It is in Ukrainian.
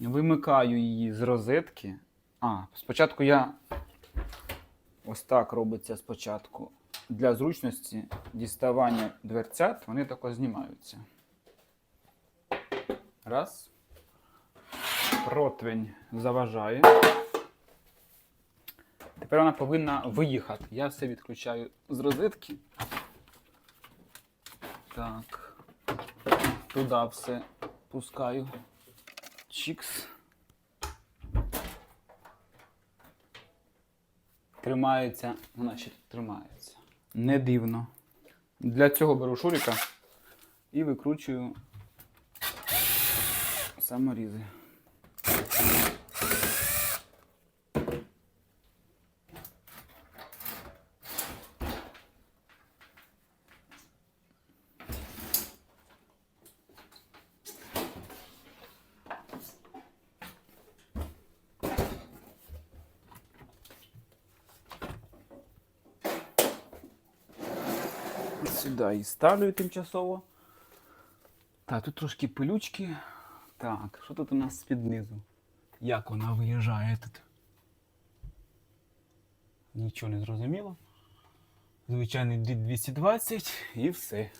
Вимикаю її з розетки. А, спочатку я ось так робиться спочатку. Для зручності діставання дверцят, вони тако знімаються. Раз. Противень заважає. Тепер вона повинна виїхати. Я все відключаю з розетки. Так. Туди все пускаю. Чікс. Тримається, значить, тримається. Не дивно. Для цього беру шурика і викручую саморізи. Сюди і ставлю тимчасово. Так, тут трошки пилючки. Так, що тут у нас під низу? Як вона виїжджає тут? Нічого не зрозуміло. Звичайний 220 і все.